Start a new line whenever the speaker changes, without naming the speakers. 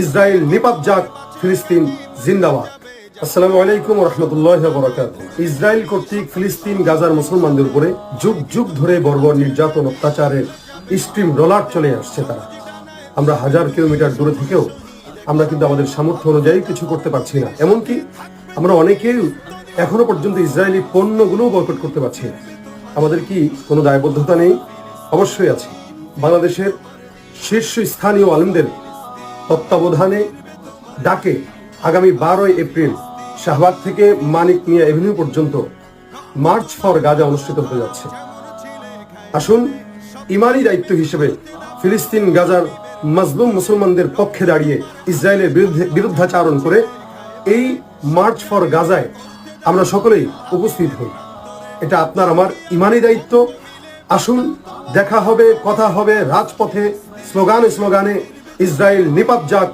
Israel নিপাত যাক ফিলিস্তিন জিন্দাবাদ। আসসালামু আলাইকুম রহমতুল্লাহ বরাকাত ইসরায়েল কর্তৃক ফিলিস্তিন, গাজার মুসলমানদের উপরে যুগ যুগ ধরে বর্বর নির্যাতন, অত্যাচারের স্ট্রিম রোলার চলে আসছে তারা। আমরা হাজার কিলোমিটার দূরে থেকেও আমরা কিন্তু আমাদের সামর্থ্য অনুযায়ী কিছু করতে পারছি না। এমনকি আমরা অনেকেই এখনও পর্যন্ত ইসরায়েলি পণ্যগুলোও বয়কট করতে পারছি না। আমাদের কি কোনো দায়বদ্ধতা নেই? অবশ্যই আছে। বাংলাদেশের শীর্ষ স্থানীয় আলেমদের তত্ত্বাবধানে ডাকে আগামী বারোই এপ্রিল শাহবাগ থেকে মানিক মিয়া এভিনিউ পর্যন্ত মার্চ ফর গাজা অনুষ্ঠিত হতে যাচ্ছে। আসুন ইমানি দায়িত্ব হিসেবে ফিলিস্তিন গাজার মাজলুম মুসলমানদের পক্ষে দাঁড়িয়ে ইসরায়েলের বিরুদ্ধে বিরুদ্ধাচারণ করে এই মার্চ ফর গাজায় আমরা সকলেই উপস্থিত হই। এটা আপনার আমার ইমানি দায়িত্ব। আসুন দেখা হবে, কথা হবে, রাজপথে, স্লোগানে স্লোগানে ইসরায়েল নিপাত যাক